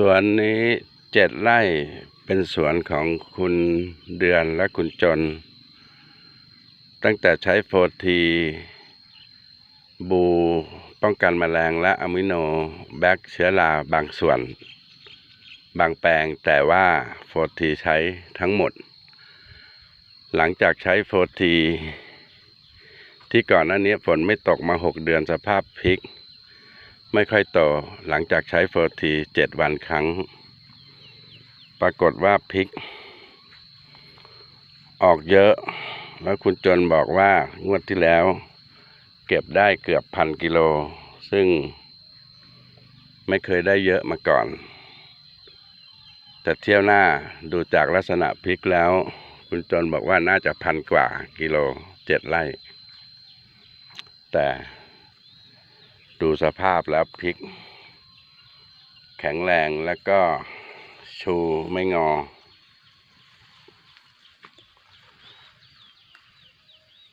สวนนี้เจ็ดไร่เป็นสวนของคุณเดือนและคุณจน ตั้งแต่ใช้โฟที บูป้องกันแมลงและอะมิโนแบคเชื้อราบางส่วน บางแปลงแต่ว่าโฟทีใช้ทั้งหมด หลังจากใช้โฟที ที่ก่อนหน้านี้ฝนไม่ตกมาหกเดือนสภาพพริก ไม่ค่อยโตหลังจากใช้โฟทีเจ็ดวันครั้ง ปรากฏว่าพริก ออกเยอะ แล้วคุณจนบอกว่างวดที่แล้ว เก็บได้เกือบพันกิโล ซึ่งไม่เคยได้เยอะมาก่อน แต่เที่ยวหน้าดูจากลักษณะพริกแล้ว คุณจนบอกว่าน่าจะพันกว่ากิโลเจ็ดไร่ แต่ ดูสภาพแล้วพริก แข็งแรงแล้วก็ชูไม่งอ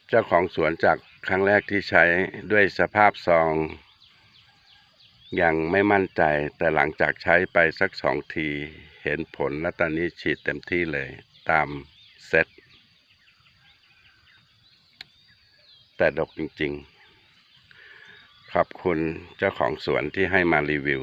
เจ้าของสวนจากครั้งแรกที่ใช้ด้วยสภาพซอง ยังไม่มั่นใจแต่หลังจากใช้ไปสักสองทีเห็นผลและตอนนี้ฉีดเต็มที่เลยตามเซตแต่ดกจริง ๆ ขอบคุณเจ้าของสวนที่ให้มารีวิว